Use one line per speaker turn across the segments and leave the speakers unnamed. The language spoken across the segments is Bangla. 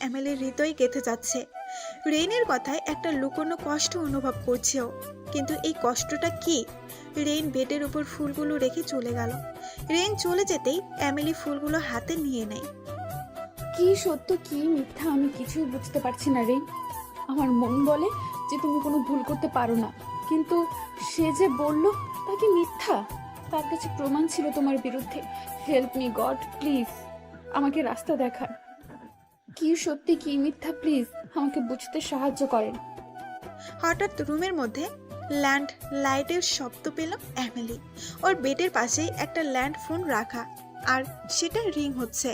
এমিলির হৃদয় গেঁথে যাচ্ছে। রেইনের কথায় একটা লুকোনো কষ্ট অনুভব করছে ও কিন্তু এই কষ্টটা কি? রেইন বেডের উপর ফুলগুলো রেখে চলে গেল। রেইন চলে যেতেই এমিলি ফুলগুলো হাতে নিয়ে নেয়।
কি সত্য, কি মিথ্যা আমি কিছুই বুঝতে পারছি না রেইন। আমার মন বলে যে তুমি কোনো ভুল করতে পারো না। কিন্তু সে যে বলল তা কি মিথ্যা? তার কাছে প্রমাণ ছিল তোমার বিরুদ্ধে। হেল্প মি গড প্লিজ আমাকে রাস্তা দেখান কি সত্যি কি মিথ্যা প্লিজ আমাকে বুঝতে সাহায্য করেন।
হঠাৎ রুমের মধ্যে ল্যান্ড লাইটের শব্দ পেল এমিলি ওর বেডের পাশেই একটা ল্যান্ড ফোন রাখা আর সেটা রিং হচ্ছে।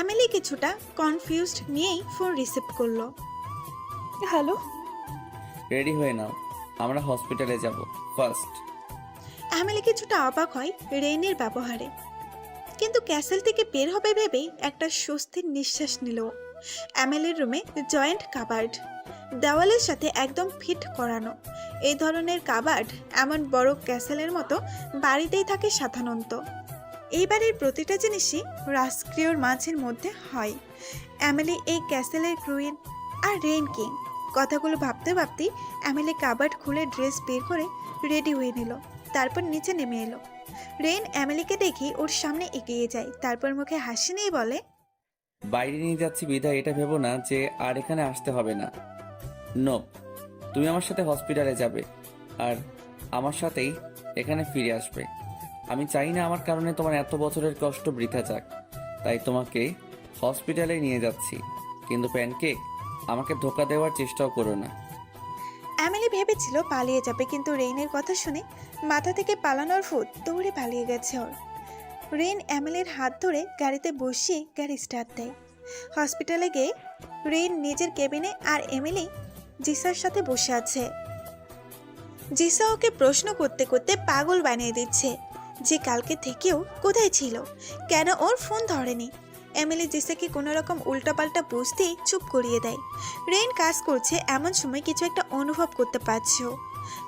এমিলি কিছুটা কনফিউজড নিয়েই ফোন রিসিভ করল।
হ্যালো?
রেডি হয়ে নাও আমরা হসপিটালে যাব ফার্স্ট।
এমিলি কিছুটা অবাক হয় রেইনের ব্যবহারে। কিন্তু ক্যাসেল থেকে বের হবে ভেবেই একটা স্বস্তির নিঃশ্বাস নিল। অ্যামেলের রুমে জয়েন্ট কাবার্ড। দেওয়ালের সাথে একদম ফিট করানো। এই ধরনের কাবার্ড এমন বড় ক্যাসেলের মতো বাড়িতেই থাকে সাধারণত। এই বাড়ির প্রতিটা জিনিসই রাজক্রিয়র মাঝের মধ্যে হয়। এমিলি এই ক্যাসেলের ক্রুইন আর রেইন কিং। কথাগুলো ভাবতে ভাবতেই এমিলি কাবার্ড খুলে ড্রেস বের করে রেডি হয়ে নিল। তারপর নিচে নেমে এলো। রেন এমিলিকে দেখি ওর সামনে এগিয়ে যায়, তারপর মুখে হাসি নিয়ে বলে,
বাইরে নিয়ে যাচ্ছি বিধায়, এটা ভেবো না যে আর এখানে আসতে হবে না। নো তুমি আমার সাথে হসপিটালে যাবে আর আমার সাথেই এখানে ফিরে আসবে। আমি চাই না আমার কারণে তোমার এত বছরের কষ্ট বৃথা যাক। তাই তোমাকে হসপিটালে নিয়ে যাচ্ছি, কিন্তু প্যানকেক আমাকে ধোকা দেওয়ার চেষ্টাও করো না।
এমিলি ভেবেছিল পালিয়ে যাবে, কিন্তু রেইনের কথা শুনে মাথা থেকে পালানোর ফুট দৌড়ে পালিয়ে গেছে ওর। রেইন এমিলির হাত ধরে গাড়িতে বসিয়ে গাড়ি স্টার্ট দেয়। হসপিটালে গিয়ে রেইন নিজের কেবিনে আর এমিলি জিসার সাথে বসে আছে। জিসা ওকে প্রশ্ন করতে করতে পাগল বানিয়ে দিচ্ছে যে কালকে থেকেও কোথায় ছিল? কেন ওর ফোন ধরেনি? এমিলি জিসাকে কোনো রকম উল্টাপাল্টা বুঝতেই চুপ করিয়ে দেয়। রেইন কাজ করছে এমন সময় কিছু একটা অনুভব করতে পারছে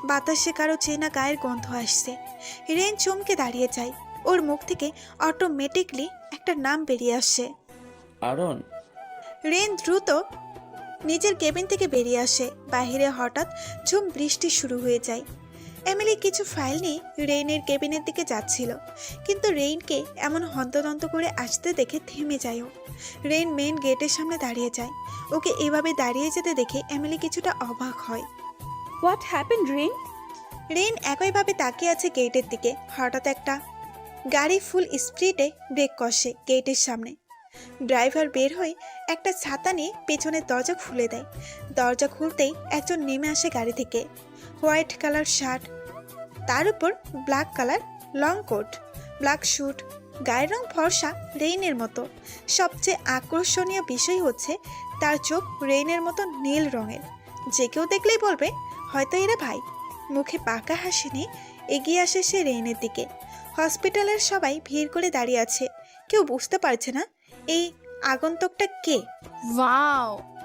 বাতাসে কারও চেনা গায়ের গন্ধ আসছে। রেইন চমকে দাঁড়িয়ে যায়। ওর মুখ থেকে অটোমেটিকলি একটা নাম বেরিয়ে আসছে
আরন।
রেন দ্রুত নিজের কেবিন থেকে বেরিয়ে আসে। বাইরে হঠাৎ ঝুম বৃষ্টি শুরু হয়ে যায়। এমিলি কিছু ফাইল নিয়ে রেইনের কেবিনের দিকে যাচ্ছিল। কিন্তু রেইনকে এমন হন্তদন্ত করে আসতে দেখে থেমে যায় ও। রেইন মেন গেটের সামনে দাঁড়িয়ে যায়। ওকে এভাবে দাঁড়িয়ে যেতে দেখে এমিলি কিছুটা অবাক হয়।
হোয়াট হ্যাপেন রেন
রেইন একইভাবে তাকিয়ে আছে গেটের দিকে। হঠাৎ একটা গাড়ি ফুল স্পিডে ব্রেক কষে গেটের সামনে। ড্রাইভার বের হয়ে একটা ছাতা নিয়ে পেছনের দরজা খুলে দেয়। দরজা খুলতেই একজন নেমে আসে গাড়ি থেকে। হোয়াইট কালার শার্ট তার উপর black colour long coat black suit গায়ের রং ফর্সা রেইনের মতো। সবচেয়ে আকর্ষণীয় বিষয় হচ্ছে তার চোখ রেইনের মতো নীল রঙের। যে কেউ দেখলেই বলবে হয়তো এরা ভাই। মুখে পাকা হাসি নিয়ে এগিয়ে আসে সে রেইনের দিকে। হসপিটালের সবাই ভিড় করে দাঁড়িয়ে আছে। কেউ বুঝতে পারছে না এই আগন্তকটা কে?
ওয়াও!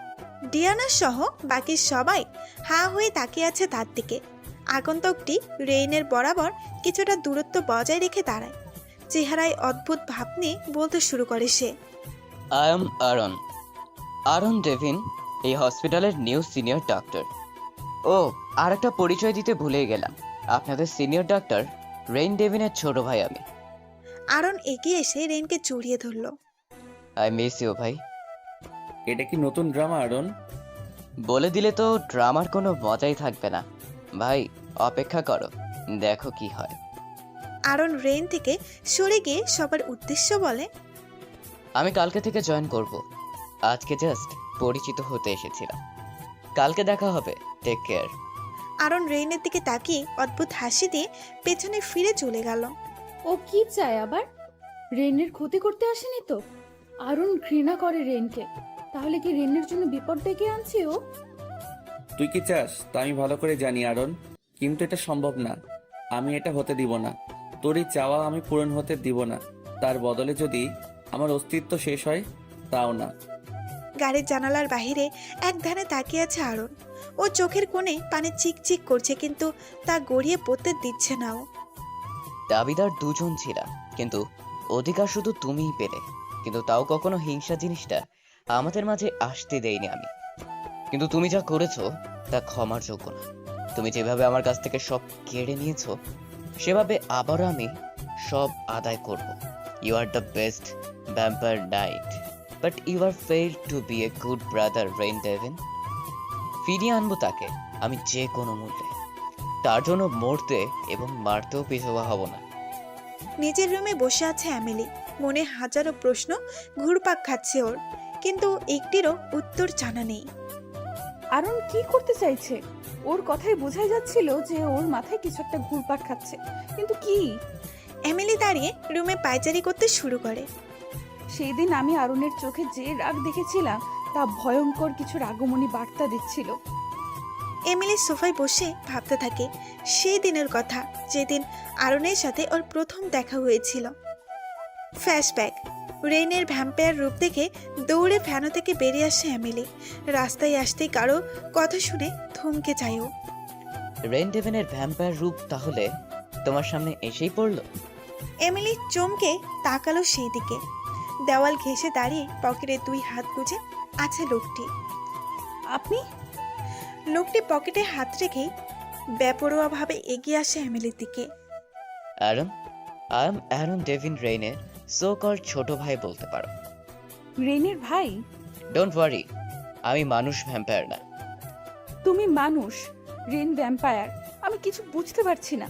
ডিয়ানা সহ বাকি সবাই হা হয়ে তাকিয়ে আছে তার দিকে। আগন্তকটি রেইনের বরাবর কিছুটা দূরত্ব বজায় রেখে দাঁড়ায়। চেহারায় অদ্ভুত ভাব নিয়ে বলতে শুরু করে সে।
I am Aaron Aaron Devin এই হসপিটালের নিউ সিনিয়র ডাক্তার ও আর একটা পরিচয় দিতে ভুলে গেলাম। আপনাদের সিনিয়র ডাক্তার রেইন ডেভিনের ছোট ভাই আমি।
আরন এগিয়ে এসে রেইনকে জড়িয়ে ধরল।
আই মিস ইউ ভাই।
এটা কি নতুন ড্রামা আরন?
বলে দিলে তো ড্রামার কোনো মজাই থাকবে না। ভাই অপেক্ষা করো দেখো কি হয়।
আরন রেইন থেকে সরে গিয়ে সবার উদ্দেশ্য বলে
আমি কালকে থেকে জয়েন করব। আজকে জাস্ট পরিচিত হতে এসেছিলাম। কালকে দেখা হবে টেক কেয়ার
আরন রেইনের দিকে তাকিয়ে অদ্ভুত হাসি দিয়ে পেছনে ফিরে চলে গেল।
ও কি চায় আবার? রেনের ক্ষতি করতে আসেনি তো? আরুণ ঘৃণা করে রেনকে তাহলে কি রেনের জন্য বিপদ ডেকে আনছি ও?
তুই কি চাস? তা আমি ভালো করে জানি আরন। কিন্তু এটা সম্ভব না। আমি এটা হতে দিব না। তোর এই চাওয়া আমি পূরণ হতে দিব না। তার বদলে যদি আমার অস্তিত্ব শেষ হয় তাও না।
গাড়ির জানালার বাহিরে এক ধ্যানে তাকিয়ে আছে আরন। ও চোখের কোণে পানি চিকচিক করছে কিন্তু তা গড়িয়ে পড়তে দিচ্ছে না ও।
দাবিদার দুজন ছিলাম কিন্তু অধিকার শুধু তুমিই পেলে। কিন্তু তাও কখনো হিংসা জিনিসটা আমাদের মাঝে আসতে দেইনি আমি। কিন্তু তুমি যা করেছ, তা ক্ষমার যোগ্য না। তুমি যেভাবে আমার কাছ থেকে সব কেড়ে নিয়েছো, সেভাবে আবারও আমি সব আদায় করব। You are the best vampire knight but you are fail to be a good brother Rain Devin ফিরিয়ে আনব তাকে, আমি যে কোনো মূল্যে। তার জন্য মরতে এবং মারতেও পিছুয়া হব না।
নিজের রুমে বসে আছে অ্যামেলি। মনে হাজারো প্রশ্ন, ঘুরপাক খাচ্ছে ওর। কিন্তু একটিরও উত্তর জানা নেই।
আরন কি করতে চাইছে? ওর কথায় বোঝাই যাচ্ছিল যে ওর মাথায় কিছু একটা ঘুরপাক খাচ্ছে। কিন্তু কি?
এমিলি দাঁড়িয়ে রুমে পায়চারি করতে শুরু করে।
সেই দিন আমি আরুণের চোখে যে রাগ দেখেছিলাম তা ভয়ঙ্কর কিছু রাগমণি বার্তা দিচ্ছিল।
এমিলি সোফায় বসে ভাবতে থাকে সেই দিনের কথা যেদিন আরনের সাথে ওর প্রথম দেখা হয়েছিল। ফ্ল্যাশব্যাক রেইনের ভ্যাম্পায়ার রূপ দেখে দৌড়ে ফ্যানো থেকে বেরিয়ে আসে এমিলি রাস্তায় আসতেই কারও কথা শুনে থমকে যায় ও।
রেইন ডেভিনের ভ্যাম্পায়ার রূপ তাহলে তোমার সামনে এসেই পড়ল?
এমিলি চমকে তাকালো সেই দিকে। দেওয়াল ঘেঁষে দাঁড়িয়ে পকেটে দুই হাত গুজে আছে লোকটি।
আপনি?
লোকটি পকেটে হাত রেখেই বেপরোয়াভাবে এগিয়ে আসে এমিলির দিকে।
Aaron I am Aaron Devin রেইনের। So call ছোট ভাই বলতে পারো।
রেনের ভাই?
ডোন্ট ওয়ারি আমি মানুষ ভ্যাম্পায়ার না।
তুমি মানুষ রেন ভ্যাম্পায়ার আমি কিছু বুঝতে পারছি না।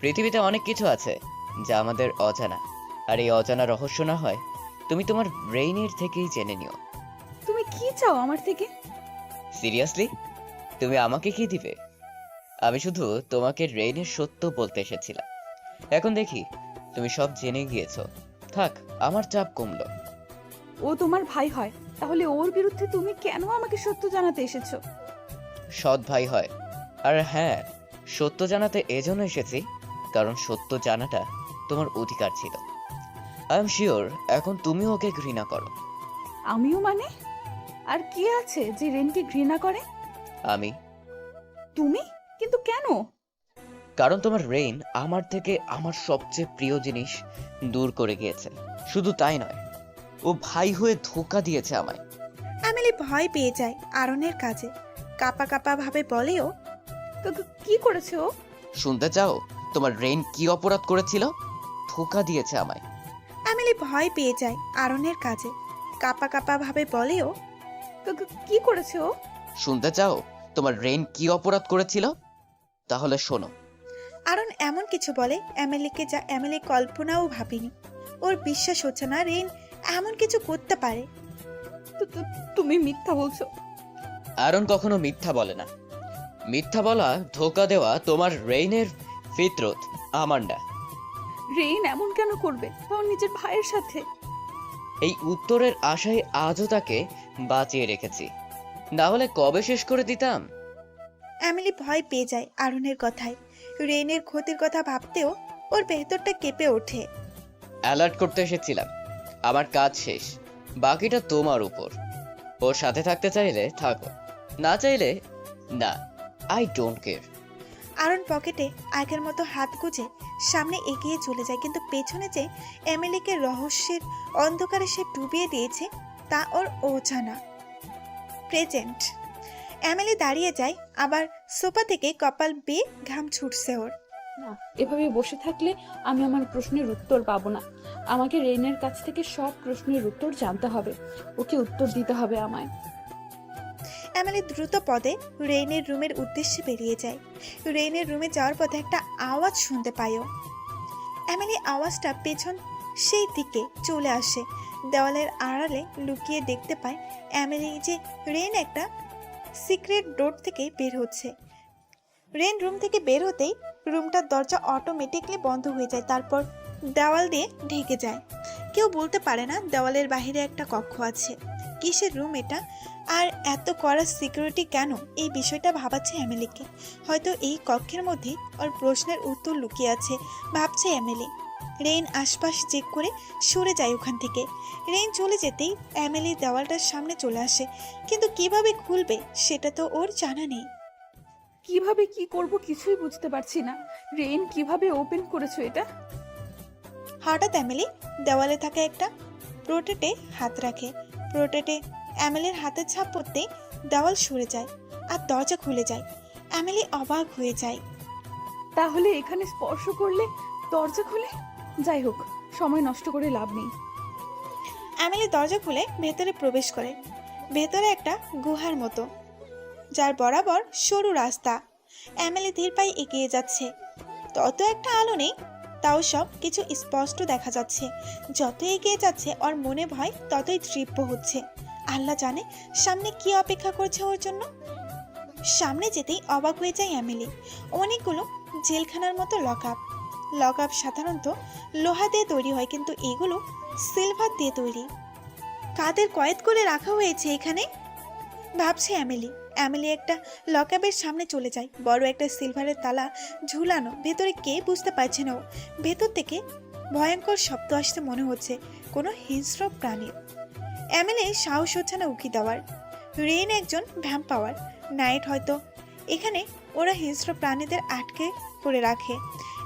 পৃথিবীতে অনেক কিছু আছে যা আমাদের অজানা। আর এই অজানা রহস্য না হয় তুমি তোমার ব্রেইনের থেকেই জেনে নিও।
তুমি কি চাও আমার থেকে?
সিরিয়াসলি তুমি আমাকে কি দিবে? আমি শুধু তোমাকে রেইনের সত্য বলতে এসেছিলাম। এখন দেখি তুমি সব জেনে গিয়েছো। থাক আমার চাপ কমলো।
ও তোমার ভাই হয় তাহলে ওর বিরুদ্ধে তুমি কেন আমাকে সত্য জানাতে এসেছ?
সৎ ভাই হয়। আর হ্যাঁ সত্য জানাতে এজন্য এসেছি কারণ সত্য জানাটা তোমার অধিকার ছিল। আই এম শিওর এখন তুমি ওকে ঘৃণা করো।
আমিও মানে? আর কি আছে যে রেনকে ঘৃণা করে?
আমি।
তুমি? কিন্তু কেন?
কারণ তোমার রেইন আমার থেকে আমার সবচেয়ে প্রিয় জিনিস দূর করে গিয়েছে। শুধু তাই নয় ও ভাই হয়ে ধোকা দিয়েছে আমায়।
এমিলি ভয় পেয়ে যায় আরনের কাজে কাপা কাপা ভাবে বলেও
কি করেছে? ও
শুনতে চাও তোমার রেইন কি অপরাধ করেছিল? ধোকা দিয়েছে আমায়।
এমিলি ভয় পেয়ে যায় আরনের কাজে কাপা কাপা ভাবে বলেও
কি করেছে? ও
শুনতে চাও তোমার রেইন কি অপরাধ করেছিল? তাহলে শোনো
আরন এমন কিছু বলে এমিলিকে যা এমিলি কল্পনাও ভাবেনি। ওর বিশ্বাস হচ্ছে না রেন এমন কিছু করতে পারে।
তুমি মিথ্যা বলছো।
আরন কখনো মিথ্যা বলে না। মিথ্যা বলা ধোকা দেওয়া তোমার রেইনের ফিতরত আমার না
রেন এমন কেন করবে? তাও নিজের ভাইয়ের সাথে।
এই উত্তরের আশায় আজও তাকে বাঁচিয়ে রেখেছি। না হলে কবে শেষ করে দিতাম?
এমিলি ভয় পেয়ে যায় আরনের কথায়। রেনের ক্ষতির কথা ভাবতেও ওর ভেতরটা কেঁপে ওঠে।
অ্যালার্ট করতে এসেছিলাম। আমার কাজ শেষ। বাকিটা তোমার উপর। ওর সাথে থাকতে চাইলে থাকো। না চাইলে না। আই ডোন্ট কেয়ার
আরন পকেটে আগের মতো হাত গুজে সামনে এগিয়ে চলে যায় কিন্তু পেছনে যে এমিলিকে রহস্যের অন্ধকারে সে ডুবিয়ে দিয়েছে তা ওর অজানা প্রেজেন্ট এমিলি দাঁড়িয়ে যায় আবার সোফা থেকে কপাল বেয়ে ঘাম ছুটছে ওর।
না এভাবে বসে থাকলে আমি আমার প্রশ্নের উত্তর পাবো না। আমাকে রেনের কাছ থেকে সব প্রশ্নের উত্তর জানতে হবে। ওকে উত্তর দিতে হবে আমায়।
এমিলি দ্রুত পদে রেইনের রুমের উদ্দেশ্যে বেরিয়ে যায়। রেইনের রুমে যাওয়ার পথে একটা আওয়াজ শুনতে পায় ও। আওয়াজটা পেছন সেই দিকে চলে আসে। দেওয়ালের আড়ালে লুকিয়ে দেখতে পায় এমিলি যে রেন একটা সিক্রেট ডোর থেকে বের হচ্ছে। রেন রুম থেকে বের হতেই রুমটার দরজা অটোমেটিকলি বন্ধ হয়ে যায়, তারপর দেওয়াল দিয়ে ঢেকে যায়। কেউ বলতে পারে না দেওয়ালের বাইরে একটা কক্ষ আছে। কিসের রুম এটা? আর এত কড়া সিকিউরিটি কেন? এই বিষয়টা ভাবাচ্ছে এমিলিকে হয়তো এই কক্ষের মধ্যে ওর প্রশ্নের উত্তর লুকিয়ে আছে, ভাবছে এমিলি রেইন আশপাশ চেক করে সরে যায় ওখান থেকে। রেইন চলে যেতেই এমিলি দেওয়ালটার সামনে চলে আসে। কিন্তু কীভাবে খুলবে সেটা তো ওর জানা নেই।
কীভাবে কি করব কিছুই বুঝতে পারছি না। রেন কীভাবে ওপেন করেছ এটা?
হঠাৎ এমিলি দেওয়ালে থাকা একটা প্রোটেটে হাত রাখে। রোটেটে অ্যামেলির হাতের ছাপ পড়তে দেওয়াল সরে যায় আর দরজা খুলে যায়। অ্যামেলি অবাক হয়ে যায়।
তাহলে এখানে স্পর্শ করলে দরজা খুলে? যাই হোক সময় নষ্ট করে লাভ নেই।
অ্যামেলি দরজা খুলে ভেতরে প্রবেশ করে। ভেতরে একটা গুহার মতো। যার বরাবর সরু রাস্তা। অ্যামেলি ধীর পায়ে এগিয়ে যাচ্ছে। তত একটা আলো নেই, তাও সব কিছু স্পষ্ট দেখা যাচ্ছে। যত এগিয়ে যাচ্ছে, ওর মনে ভয় ততই তীব্র হচ্ছে। আল্লাহ জানে সামনে কি অপেক্ষা করছে ওর জন্য। সামনে যেতেই অবাক হয়ে যায় অ্যামেলি অনেকগুলো জেলখানার মতো লক আপ লক আপ সাধারণত লোহা দিয়ে তৈরি হয়, কিন্তু এগুলো সিলভার দিয়ে তৈরি। কাদের কয়েদ করে রাখা হয়েছে এখানে? ভাবছে অ্যামেলি অ্যামেলি একটা লকআপের সামনে চলে যায়। বড় একটা সিলভারের তালা ঝুলানো। ভেতরে কে বুঝতে পারছে না ও। ভেতর থেকে ভয়ঙ্কর শব্দ আসতে মনে হচ্ছে। কোনো হিংস্র প্রাণীর অ্যামেলি সাহস হচ্ছে না উকি দেওয়ার। রেইন একজন ভ্যাম্পাওয়ার নাইট হয়তো এখানে ওরা হিংস্র প্রাণীদের আটকে করে রাখে।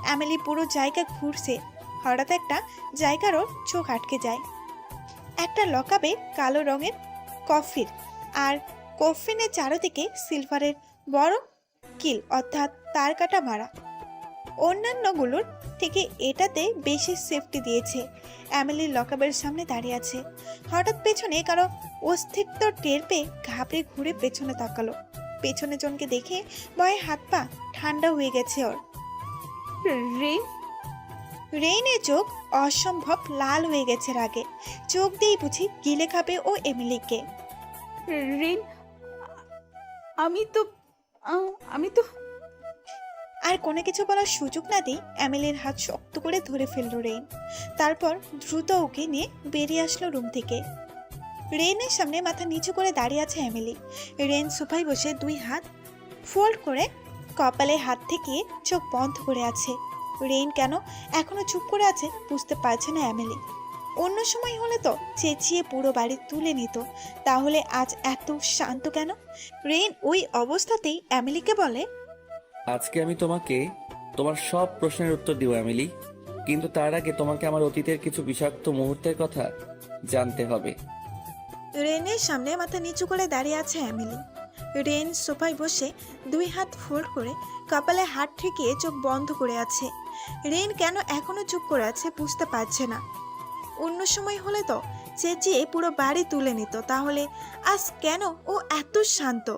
অ্যামেলি পুরো জায়গা ঘুরছে। হঠাৎ একটা জায়গারও চোখ আটকে যায়। একটা লকাবে কালো রঙের কফির। আর কফিনের চারদিকে সিলভারের বড় কিল অর্থাৎ তার কাটা মারা। অন্যান্যগুলোর থেকে এটাতে বেশি সেফটি দিয়েছে অ্যামেলির লকাবের সামনে দাঁড়িয়ে আছে। হঠাৎ পেছনে কারও অস্তিত্ব টের পেয়ে ঘাবড়ে ঘুরে পেছনে তাকালো। পেছনে জনকে দেখে ভয়ে হাত পা ঠান্ডা হয়ে গেছে ওর।
রেন
রেইনের চোখ অসম্ভব লাল হয়ে গেছে রাগে। চোখ দিয়েই বুঝি গিলে খাবে ও এমিলিকে
রেন আমি তো আমি তো
আর কোনো কিছু বলার সুযোগ না দিয়ে অ্যামেলির হাত শক্ত করে ধরে ফেলল রেইন। তারপর দ্রুত ওকে নিয়ে বেরিয়ে আসলো রুম থেকে। রেইনের সামনে মাথা নিচু করে দাঁড়িয়ে আছে অ্যামেলি। রেন সোফায় বসে দুই হাত ফোল্ড করে কপালে হাত থেকে চোখ বন্ধ করে আছে। রেইন কেন এখনও চুপ করে আছে বুঝতে পারছে না অ্যামেলি। অন্য সময় হলে তো চেঁচিয়ে পুরো বাড়ি তুলে নিত। তাহলে আজ এত শান্ত কেন? রেইন ওই অবস্থাতেই অ্যামিলিকে বলে
আজকে আমি তোমাকে তোমার সব প্রশ্নের উত্তর দিব অ্যামিলি। কিন্তু তার আগে তোমাকে আমার অতীতের কিছু বিষাক্ত মুহূর্তের কথা জানতে হবে।
রেনের সামনে মাথা নিচু করে দাঁড়িয়ে আছে অ্যামিলি। রেন সোফায় বসে দুই হাত ফোল্ড করে কপালে হাত ঠেকিয়ে চোখ বন্ধ করে আছে। রেন কেন এখনও চুপ করে আছে বুঝতে পারছে না। অন্য সময় হলে তো চেঁচিয়ে পুরো বাড়ি তুলে নিত তাহলে আজ কেন ও এত শান্ত?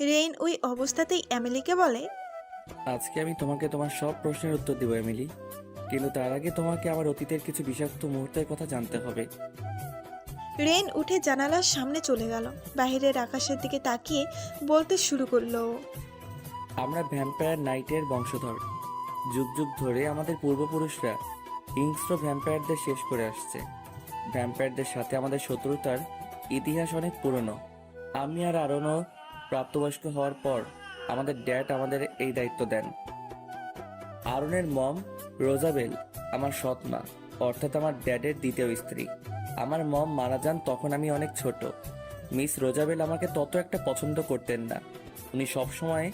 রেইন ওই অবস্থাতেই অ্যামিলিকে বলে
আজকে আমি তোমাকে তোমার সব প্রশ্নের উত্তর দিব এমিলি কিন্তু তার আগে তোমাকে আমার অতীতের কিছু বিষাক্ত মুহূর্তের কথা জানতে হবে।
রেন উঠে জানালার সামনে চলে গেল। বাইরের আকাশের দিকে তাকিয়ে বলতে শুরু করল
আমরা ভ্যাম্পায়ার নাইটের বংশধর। যুগ যুগ ধরে আমাদের পূর্বপুরুষরা হিংস্র ভ্যাম্পায়ারদের শেষ করে আসছে। ভ্যাম্পায়ারদের সাথে আমাদের শত্রুতার ইতিহাস অনেক পুরনো। আমি আর আরনও প্রাপ্তবয়স্ক হওয়ার পর আমাদের ড্যাড আমাদের এই দায়িত্ব দেন। আরনের মম রোজাবেল, আমার সৎ মা অর্থাৎ আমার ড্যাডের দ্বিতীয় স্ত্রী। আমার মম মারা যান তখন আমি অনেক ছোট। মিস রোজাবেল আমাকে তত একটা পছন্দ করতেন না। উনি সবসময়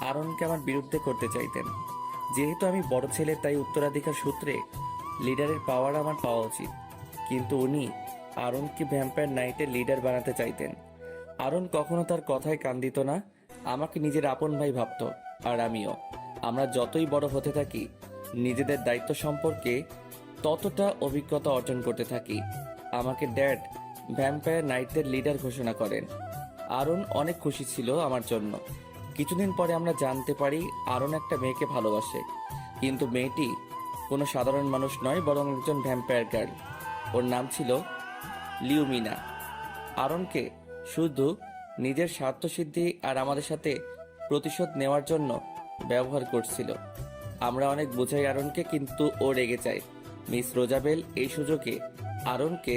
আরনকে আমার বিরুদ্ধে করতে চাইতেন। যেহেতু আমি বড় ছেলে, তাই উত্তরাধিকার সূত্রে লিডারের পাওয়ার আমার পাওয়া উচিত। কিন্তু উনি আরনকে ভ্যাম্পায়ার নাইটের লিডার বানাতে চাইতেন। আরন কখনো তার কথায় কান দিত না, আমাকে নিজের আপন ভাই ভাবত, আর আমিও। আমরা যতই বড় হতে থাকি, নিজেদের দায়িত্ব সম্পর্কে ততটা অভিজ্ঞতা অর্জন করতে থাকি। আমাকে ড্যাড ভ্যাম্পায়ার নাইটদের লিডার ঘোষণা করেন। আরন অনেক খুশি ছিল আমার জন্য। কিছুদিন পরে আমরা জানতে পারি আরন একটা মেয়েকে ভালোবাসে। কিন্তু মেয়েটি কোনো সাধারণ মানুষ নয়, বরং একজন ভ্যাম্পায়ার গার্ল ওর নাম ছিল লিউমিনা। আরনকে শুধু নিজের স্বার্থসিদ্ধি আর আমাদের সাথে প্রতিশোধ নেওয়ার জন্য ব্যবহার করছিল। আমরা অনেক বোঝাই আরনকে, কিন্তু ও রেগে যায়। মিস রোজাবেল এই সুযোগে আরনকে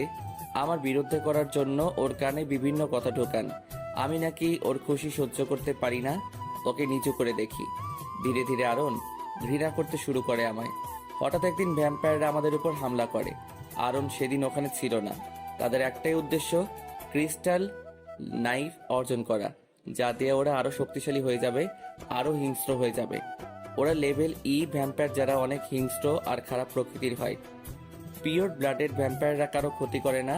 আমার বিরুদ্ধে করার জন্য ওর কানে বিভিন্ন কথা ঢোকান। আমি নাকি ওর খুশি সহ্য করতে পারি না? ওকে নিচু করে দেখি। ধীরে ধীরে আরন ঘৃণা করতে শুরু করে আমায়। হঠাৎ একদিন ভ্যাম্পায়াররা আমাদের উপর হামলা করে। আরন সেদিন ওখানে ছিল না। তাদের একটাই উদ্দেশ্য ক্রিস্টাল নাইফ অর্জন করা, যা দিয়ে ওরা আরও শক্তিশালী হয়ে যাবে, আরও হিংস্র হয়ে যাবে। ওরা লেভেল ই ভ্যাম্পায়ার যারা অনেক হিংস্র আর খারাপ প্রকৃতির হয়। পিওর ব্লাডের ভ্যাম্পায়াররা কারও ক্ষতি করে না,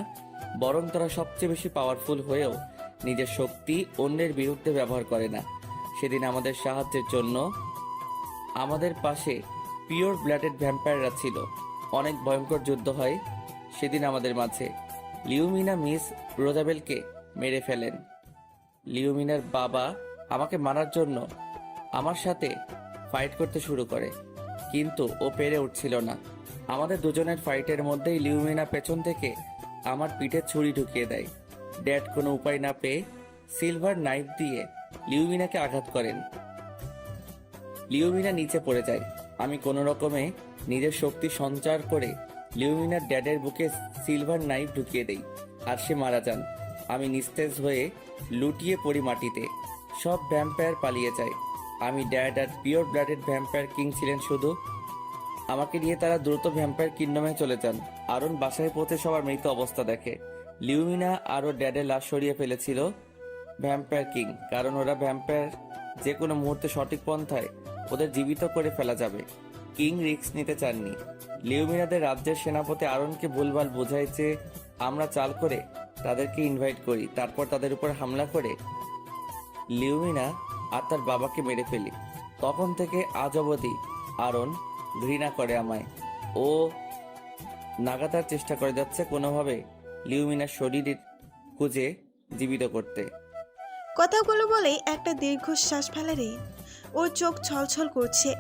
বরং তারা সবচেয়ে বেশি পাওয়ারফুল হয়েও নিজের শক্তি অন্যের বিরুদ্ধে ব্যবহার করে না। সেদিন আমাদের সাহায্যের জন্য আমাদের পাশে পিওর ব্লাডেড ভ্যাম্পায়াররা ছিল। অনেক ভয়ঙ্কর যুদ্ধ হয় সেদিন আমাদের মাঝে। লিউমিনা মিস রোজাবেলকে মেরে ফেলেন। লিউমিনার বাবা আমাকে মারার জন্য আমার সাথে ফাইট করতে শুরু করে, কিন্তু ও পেরে উঠছিল না। আমাদের দুজনের ফাইটের মধ্যেই লিউমিনা পেছন থেকে আমার পিঠে ছুরি ঢুকিয়ে দেয়। ড্যাড কোনো উপায় না পেয়ে সিলভার নাইফ দিয়ে লিউমিনাকে আঘাত করেন। লিউমিনা নিচে পড়ে যায়। আমি কোনো রকমে নিজের শক্তি সঞ্চার করে লিউমিনার ড্যাডের বুকে সিলভার নাইফ ঢুকিয়ে দেই, আর সে মারা যান। আমি নিস্তেজ হয়ে লুটিয়ে পড়ি মাটিতে। সব ভ্যাম্পায়ার পালিয়ে যায়। আমি ড্যাড আর পিওর ব্লাডেড ভ্যাম্পায়ার কিং ছিলেন শুধু। আমাকে নিয়ে তারা দ্রুত ভ্যাম্পায়ার কিংডমে চলে যান। আরন বাসায় পৌঁছে সবার মৃত অবস্থা দেখে। লিউমিনা আরও ড্যাডের লাশ সরিয়ে ফেলেছিল ভ্যাম্পায়ার কিং, কারণ ওরা ভ্যাম্পায়ার যে কোনো মুহূর্তে সঠিক পন্থায় ওদের জীবিত করে ফেলা যাবে। কিং রিক্স নিতে চাননি। লিউমিনাদের রাজ্যের সেনাপতি আরনকে ভুলভাল বোঝায় যে আমরা চাল করে তাদেরকে ইনভাইট করি, তারপর তাদের উপর হামলা করে লিউমিনা আর তার বাবাকে মেরে ফেলি। তখন থেকে আজ অবধি আরন ঘৃণা করে আমায়। ও নাগাতার চেষ্টা করে যাচ্ছে কোনোভাবে লিউমিনার শরীর খুঁজে জীবিত করতে।
কথাগুলো বলেই একটা দীর্ঘশ্বাস ফেলে রেইন ওর চোখ ছলছল করছে।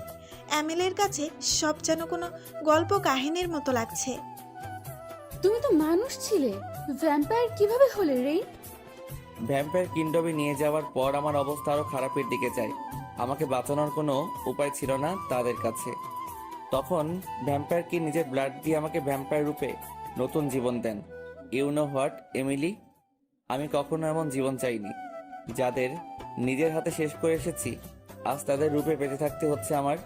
অ্যামেলের কাছে সব যেন কোনো গল্প কাহিনীর মতো লাগছে।
তুমি তো মানুষ ছিলে। ভ্যাম্পায়ার কীভাবে হলে রেইন
ভ্যাম্পায়ার কিন্ডবে নিয়ে যাওয়ার পর আমার অবস্থা আরও খারাপের দিকে যায়। আমাকে বাঁচানোর কোনো উপায় ছিল না তাদের কাছে। তখন ভ্যাম্পায়ার কি নিজের ব্লাড দিয়ে আমাকে ভ্যাম্পায়ার রূপে নতুন জীবন দেন? ইউ নো হোয়াট এমিলি আমি কখনো এমন জীবন চাইনি। যাদের নিজের হাতে শেষ করে এসেছি আজ তাদের রূপে বেঁচে থাকতে হচ্ছে আমার।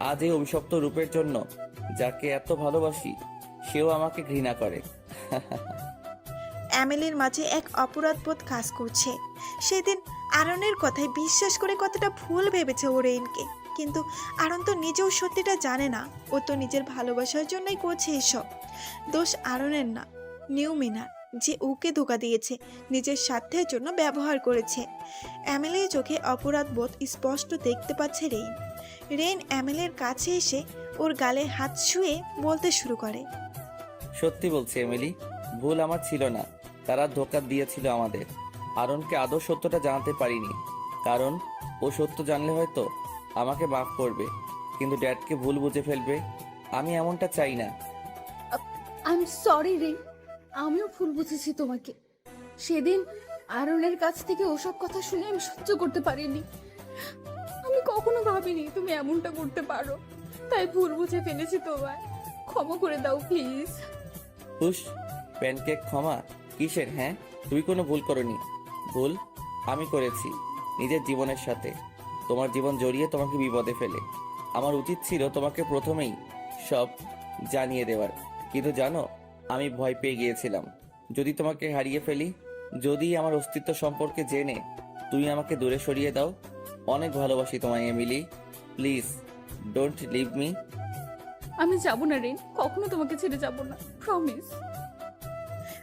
আজ এই অভিশপ্ত রূপের জন্য যাকে এত ভালোবাসি, সেও আমাকে ঘৃণা করে।
অ্যামেলির মাঝে এক অপরাধবোধ কাজ করছে। সেদিন আরনের কথায় বিশ্বাস করে কতটা ভুল ভেবেছে ও রেইনকে। কিন্তু আরন তো নিজেও সত্যিটা জানে না। ও তো নিজের ভালোবাসার জন্যই করছে এসব। দোষ আরনের না, নিউ মিনার। যে ওকে ধোকা দিয়েছে নিজের স্বার্থের জন্য ব্যবহার করেছে। অ্যামেলের চোখে অপরাধবোধ স্পষ্ট দেখতে পাচ্ছে রেইন। রেইন অ্যামেলের কাছে এসে ওর গালে হাত শুয়ে বলতে শুরু করে।
সত্যি বলছি এমিলি ভুল আমার ছিল না। তারা ধোকা দিয়েছিল আমাদের। আরনকে আদৌ সত্যটা জানাতে পারিনি। কারণ ও সত্য জানলে হয়তো আমাকে মাফ করবে। কিন্তু ড্যাডকে ভুল বুঝে ফেলবে আমি এমনটা চাই না।
আই এম সরি রে আমিও ভুল বুঝেছি তোমাকে। সেদিন আরনের কাছ থেকে ওসব কথা শুনে আমি সহ্য করতে পারিনি। আমি কখনো ভাবিনি তুমি এমনটা করতে পারো। তাই ভুল বুঝে ফেলেছি তোমায়। ক্ষমা করে দাও, প্লিজ।
হুস প্যানকেক ক্ষমা কিসের হ্যাঁ? তুই কোনো ভুল করনি। ভুল আমি করেছি নিজের জীবনের সাথে। তোমার জীবন জড়িয়ে তোমাকে বিপদে ফেলে। আমার উচিত ছিল তোমাকে প্রথমেই সব জানিয়ে দেওয়ার। কিন্তু জানো আমি ভয় পেয়ে গিয়েছিলাম। যদি তোমাকে হারিয়ে ফেলি যদি আমার অস্তিত্ব সম্পর্কে জেনে তুমি আমাকে দূরে সরিয়ে দাও। অনেক ভালোবাসি তোমায় Emily. Please don't leave me.
আমি যাব না রে কখনো তোমাকে ছেড়ে যাব না প্রমিস।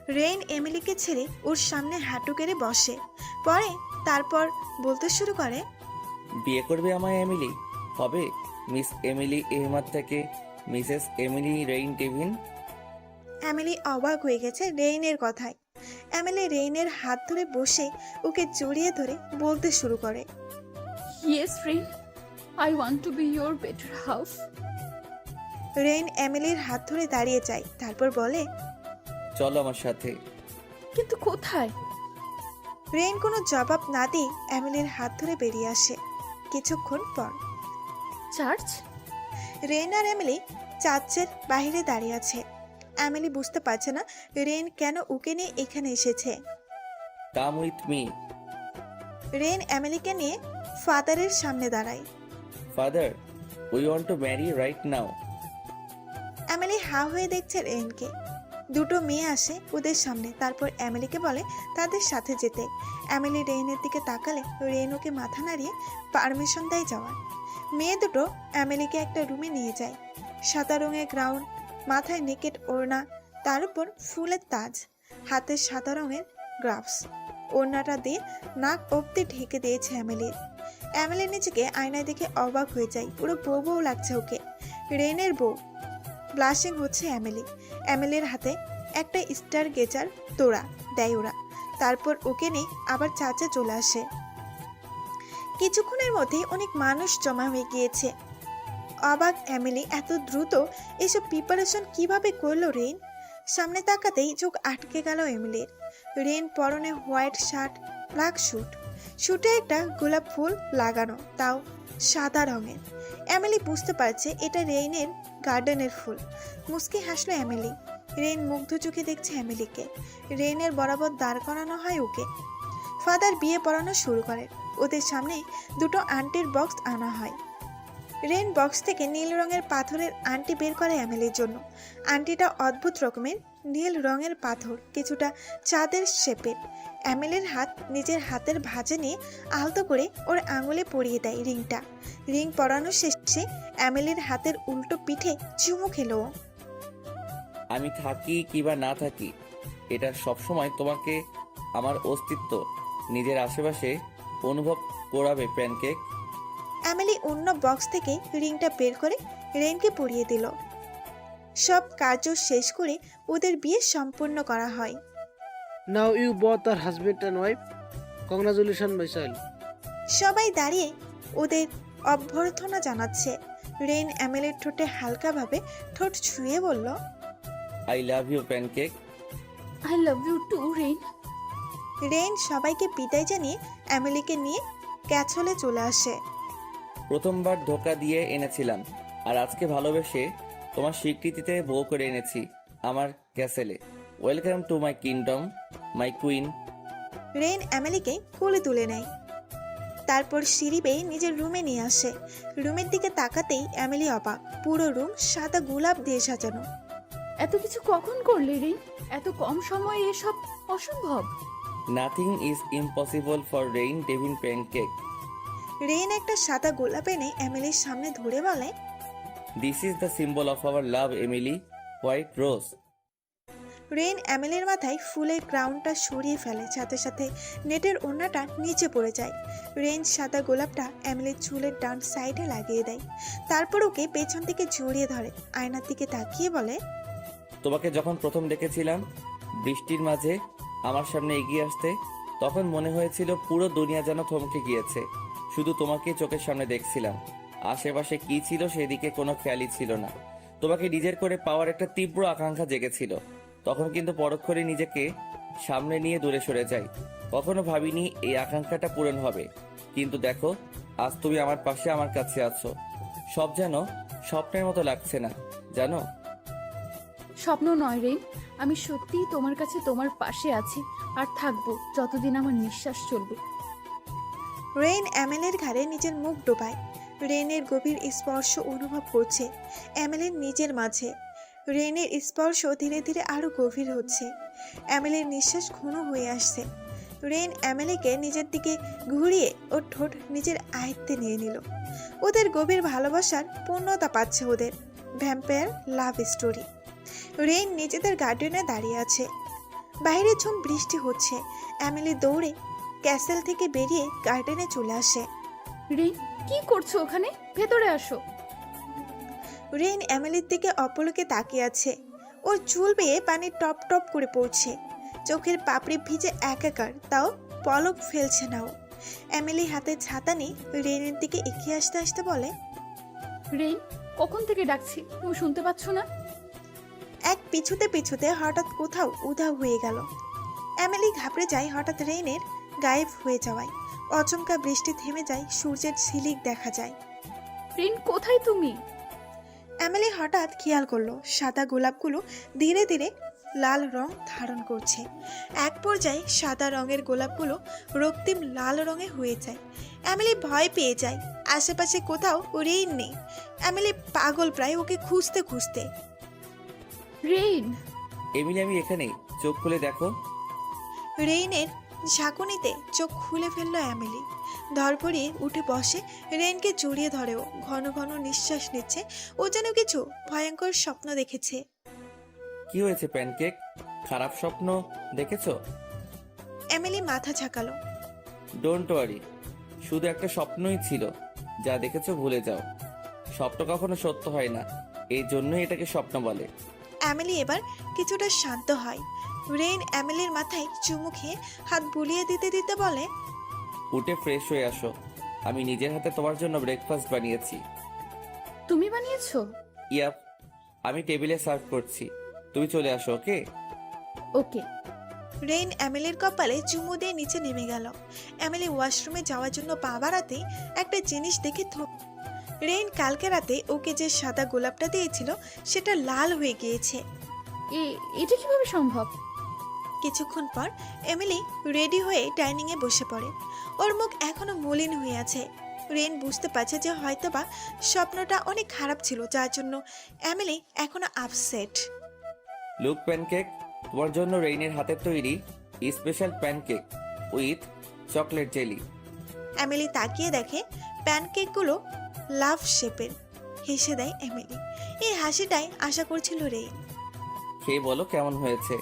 রেইন এমিলিকে ছেড়ে ওর সামনে হাঁটু কেড়ে বসে। পরে তারপর বলতে শুরু করে
বিয়ে করবে আমায় এমিলি? হবে। মিস এমিলি এহমাদ থেকে Mrs Emily Rain Devin
Amelie অবাক হয়ে গেছে রেইনের কথায়। অ্যামেলি রেইনের হাত ধরে বসে ওকে জড়িয়ে ধরে বলতে শুরু করে।
Yes friend I want to be your better half
Rain অ্যামেলির হাত ধরে দাঁড়িয়ে যায় তারপর বলে
চলো আমার সাথে।
কিন্তু কোথায়?
রেইন কোনো জবাব না দিয়ে অ্যামেলির হাত ধরে বেরিয়ে আসে কিছুক্ষণ পর।
চার্চ
রেইন আর অ্যামেলি চার্চের বাইরে দাঁড়িয়ে আছে। অ্যামেলি বুঝতে পারছে না রেইন কেন ওকে নিয়ে এখানে এসেছে?
কাম উইথ মি
রেন অ্যামেলিকে নিয়ে ফাদারের সামনে দাঁড়ায়।
Father we want to marry right now
Amelie হা হয়ে দেখছে রেইনকে দুটো মেয়ে আসে ওদের সামনে তারপর অ্যামেলিকে বলে তাদের সাথে যেতে। অ্যামেলি রেইনের দিকে তাকালে রেইন ওকে মাথা নাড়িয়ে পারমিশন দেয় যাওয়ার। মেয়ে দুটো অ্যামেলিকে একটা রুমে নিয়ে যায়। সাদা রঙের গ্রাউন্ড মাথায় নেকেট ওড়না, তার উপর ফুলের তাজ, হাতে সাদা রঙের গ্রাফস ওড়নাটা দিয়ে নাক অব্দি ঢেকে দিয়েছে অ্যামেলির অ্যামেলি নিজেকে আয়নায় দেখে অবাক হয়ে যায়। পুরো বউ বউ লাগছে ওকে। রেনের বউ। ব্লাশিং হচ্ছে অ্যামেলি। অ্যামেলির হাতে একটা স্টার গেজার তোড়া দেয় ওরা। তারপর ওকে নিয়ে আবার চাচা চলে আসে। কিছুক্ষণের মধ্যে অনেক মানুষ জমা হয়ে গিয়েছে। অবাক অ্যামেলি এত দ্রুত এসব প্রিপারেশন কীভাবে করল রেন? সামনে তাকাতেই চোখ আটকে গেল এমিলির রেন পরনে হোয়াইট শার্ট ব্ল্যাক স্যুট স্যুটে একটা গোলাপ ফুল লাগানো, তাও সাদা রঙের। অ্যামেলি বুঝতে পারছে এটা রেইনের গার্ডেনের ফুল। মুস্কি হাসলো অ্যামেলি। রেন মুগ্ধ চোখে দেখছে অ্যামেলিকে। রেনের বরাবর দাঁড় করানো হয় ওকে। ফাদার বিয়ে পড়ানো শুরু করে। ওদের সামনে দুটো আন্টির বক্স আনা হয়। রেন বক্স থেকে নীল রঙের পাথরের আন্টি বের করে অ্যামেলির জন্য। আন্টিটা অদ্ভুত রকমের, নীল রঙের পাথর, কিছুটা চাঁদের শেপের। অ্যামেলের হাত নিজের হাতের ভাঁজে নিয়ে আলতো করে ওর আঙুলে পরিয়ে দেয় রিংটা। রিং পরানো শেষে অ্যামেলের হাতের উল্টো পিঠে চুমু খেলো
আমি থাকি কিবা না থাকি, এটা সবসময় তোমাকে আমার অস্তিত্ব, নিজের আশেপাশে অনুভব করাবে প্যানকেক।
অ্যামেলি অন্য বক্স থেকে রিংটা বের করে রেনকে পরিয়ে দিল। সব কার্য শেষ করে ওদের বিয়ে সম্পূর্ণ করা হয়।
You both are husband and wife. Congratulations, my child.
সবাই দাঁড়িয়ে ওদের অভ্যর্থনা জানাচ্ছে। রেন অ্যামেলের ঠোঁটে হালকাভাবে ঠোঁট ছুঁয়ে বলল
I love you pancake
I love you too Rain
Rain সবাইকে বিদায় জানিয়ে অ্যামেলিকে নিয়ে ক্যাচলে চলে আসে।
প্রথমবার ধোকা দিয়ে এনেছিলাম। আর আজকে ভালোবেসে তোমার স্বীকৃতিতে বউ করে এনেছি আমার ক্যাসেলে। Welcome to my kingdom my queen
Rain অ্যামেলিকে কোলে তুলে নেয়। তারপর সিঁড়ি বেয়ে নিজের রুমে নিয়ে আসে। রুমের দিকে তাকাতেই অ্যামেলি অবাক। পুরো রুম সাদা গোলাপ দিয়ে সাজানো।
এত কিছু কখন করলে রেন এত কম সময়ে এসব অসম্ভব।
Nothing is impossible for Rain Devin pancake
Rain একটা সাদা গোলাপ এনে অ্যামেলির সামনে ধরে বলে
this is the symbol of our love Emily white rose
Rain অ্যামেলের মাথায় ফুলের ক্রাউনটা সরিয়ে ফেলে সাথে সাথে নেটের ওড়নাটা নিচে পড়ে যায়। রেন সাদা গোলাপটা অ্যামেলের চুলের ডান সাইডে লাগিয়ে দেয়। তারপর ওকে পেছন থেকে জড়িয়ে ধরে আয়নার দিকে তাকিয়ে বলে
তোমাকে যখন প্রথম দেখেছিলাম বৃষ্টির মাঝে আমার সামনে এগিয়ে আসতে তখন মনে হয়েছিল পুরো দুনিয়া যেন থমকে গিয়েছে। শুধু তোমাকে চোখের সামনে দেখছিলাম। আশেপাশে কি ছিল সেদিকে কোনো খেয়ালই ছিল না। তোমাকে নিজের করে পাওয়ার একটা তীব্র আকাঙ্ক্ষা জেগেছিল। তখন কিন্তু পরক্ষণে নিজেকে সামনে নিয়ে দূরে সরে যাই। কখনো ভাবিনি এই আকাঙ্ক্ষাটা পূরণ হবে। কিন্তু দেখো, আজ তুমি আমার পাশে আমার কাছে আছো। সব যেন স্বপ্নের মতো লাগছে না, জানো?
স্বপ্ন নয় রে। আমি সত্যিই তোমার কাছে তোমার পাশে আছি। আর থাকব যতদিন আমার নিঃশ্বাস চলবে।
রেন অ্যামেলের ঘাড়ে নিজের মুখ ডোবায়। রেনের গভীর স্পর্শ অনুভব করছে অ্যামেলের নিজের মাঝে। রেনের স্পর্শ ধীরে ধীরে আরও গভীর হচ্ছে। অ্যামেলের নিঃশ্বাস ঘন হয়ে আসছে। রেন অ্যামেলিকে নিজের দিকে ঘুরিয়ে ওর ঠোঁট নিজের আয়ত্তে নিয়ে নিল। ওদের গভীর ভালোবাসার পূর্ণতা পাচ্ছে ওদের। Vampire love story. রেন নিজেদের গার্ডেনে দাঁড়িয়ে আছে। বাইরে ঝুম বৃষ্টি হচ্ছে। অ্যামেলি দৌড়ে ক্যাসেল থেকে বেরিয়ে গার্ডেনে চলে আসে।
রেন কি করছ ওখানে? ভেতরে আসো।
রেন অ্যামেলির দিকে অপলকে তাকিয়ে আছে। ওর চুল বেয়ে পানি টপ টপ করে পড়ছে। চোখের পাপড়ি ভিজে একাকার তাও পলক ফেলছে না ও। অ্যামেলি হাতে ছাতা নিয়ে রেনের দিকে এগিয়ে আসতে আসতে বলে
রেন কখন থেকে ডাকছি? তুমি শুনতে পাচ্ছ না?
এক পিছুতে পিছুতে হঠাৎ কোথাও উধাও হয়ে গেল। অ্যামেলি ঘাবড়ে যায় হঠাৎ রেনের গায়েব হয়ে যাওয়ায়। অচমকা বৃষ্টি থেমে যায় সূর্যের ঝিলিক দেখা যায়।
রেন কোথায় তুমি?
অ্যামেলি হঠাৎ খেয়াল করল সাদা গোলাপগুলো ধীরে ধীরে লাল রং ধারণ করছে। এক পর্যায়ে সাদা রঙের গোলাপগুলো রক্তিম লাল রঙে হয়ে যায়। অ্যামেলি ভয় পেয়ে যায় আশেপাশে কোথাও রেইন নেই। অ্যামেলি পাগল প্রায় ওকে খুঁজতে খুঁজতে।
রেইন
এমিলি আমি এখানে চোখ খুলে দেখো।
রেইনের ঝাঁকুনিতে চোখ খুলে ফেলল অ্যামেলি। ধরপড়িয়ে উঠে বসে রেনকে জড়িয়ে ধরেও ঘন ঘন নিঃশ্বাস নিচ্ছে ও যেন কিছু ভয়ঙ্কর স্বপ্ন দেখেছে।
কি হয়েছে প্যানকেক? খারাপ স্বপ্ন দেখেছ?
অ্যামিলি মাথা ঝাঁকালো।
ডোন্ট ওয়ারি শুধু একটা স্বপ্নই ছিল। যা দেখেছ ভুলে যাও। স্বপ্ন কখনো সত্য হয় না। এই জন্যই এটাকে স্বপ্ন বলে।
অ্যামিলি এবার কিছুটা শান্ত হয়। রেইন এমিলির মাথায় চুমু খেয়ে হাত বুলিয়ে দিতে দিতে বলে
উঠে ফ্রেশ হয়ে আসো। আমি নিজের হাতে তোমার জন্য ব্রেকফাস্ট বানিয়েছি।
তুমি বানিয়েছো?
ইয়াপ আমি টেবিলে সার্ভ করছি। তুমি চলে আসো ওকে?
ওকে।
রেইন এমিলির কপালে চুমু দিয়ে নিচে নেমে গেল। এমিলি ওয়াশরুমে যাওয়ার জন্য পা বাড়াতে একটা জিনিস দেখে থ রেইন কালকে রাতে ওকে যে সাদা গোলাপটা দিয়েছিল সেটা লাল হয়ে গিয়েছে।
এ এটা কীভাবে সম্ভব?
কিছুক্ষণ পর এমিলি রেডি হয়ে ডাইনিংয়ে বসে পড়ে। ওর মুখ এখনও মলিন হয়ে আছে। রেন বুঝতে পারছে যে হয়তোবা স্বপ্নটা অনেক খারাপ ছিল যার জন্য এমিলি এখনও আপসেট
লুক প্যানকেক তোমার জন্য রেইনের হাতের তৈরি special pancake with chocolate jelly
Emily তাকিয়ে দেখে প্যানকেকগুলো লাভ শেপের হেসে দেয় এমিলি। এই হাসিটাই আশা করছিল রেইন।
খেয়ে বলো কেমন হয়েছে।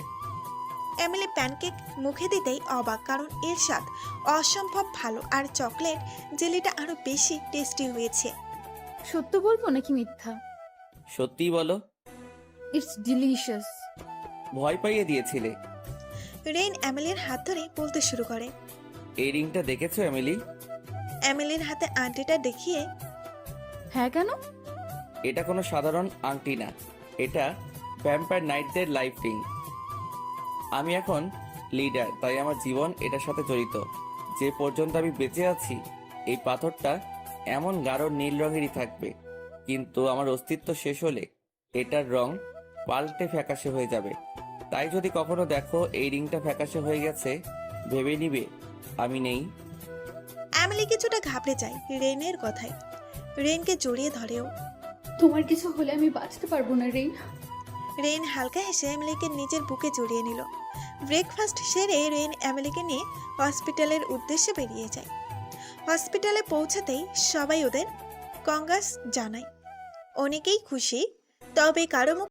এমিলি প্যানকেক মুখে দিতেই অবাক কারণ এর স্বাদ অসম্ভব ভালো আর চকলেট জেলিটা আরও বেশি টেস্টি হয়েছে।
সত্য বলব নাকি মিথ্যা?
সত্যিই বলো।
ইটস ডিলিশিয়াস
ভয় পাইয়ে দিয়েছিলে।
রেইন এমিলির হাত ধরে বলতে শুরু করে।
এই রিংটা দেখেছ এমিলি
এমিলির হাতে আন্টিটা দেখিয়ে
হ্যাঁ কেন?
এটা কোনো সাধারণ আংটি না। এটা ভ্যাম্পায়ার নাইটদের লাইফ রিং আমি এখন লিডার তাই আমার জীবন এটার সাথে জড়িত। যে পর্যন্ত আমি বেঁচে আছি এই পাথরটা এমন গাঢ় নীল রঙেরই থাকবে। কিন্তু আমার অস্তিত্ব শেষ হলে এটার রং পাল্টে ফ্যাকাশে হয়ে যাবে। তাই যদি কখনো দেখো এই রিংটা ফ্যাকাশে হয়ে গেছে ভেবে নিবে আমি নেই।
এমিলি কিছুটা ঘাবড়ে যায় রেনের কথায়। রেনকে জড়িয়ে ধরেও
তোমার কিছু হলে আমি বাঁচতে পারব না রেইন।
রেন হালকা হেসে এমিলিকে নিজের বুকে জড়িয়ে নিল। ব্রেকফাস্ট সেরে রেইন এমিলিকে নিয়ে হসপিটালের উদ্দেশ্যে বেরিয়ে যায়। হসপিটালে পৌঁছাতেই সবাই ওদের কংগ্রেস জানায়। অনেকেই খুশি, তবে কারও মুখ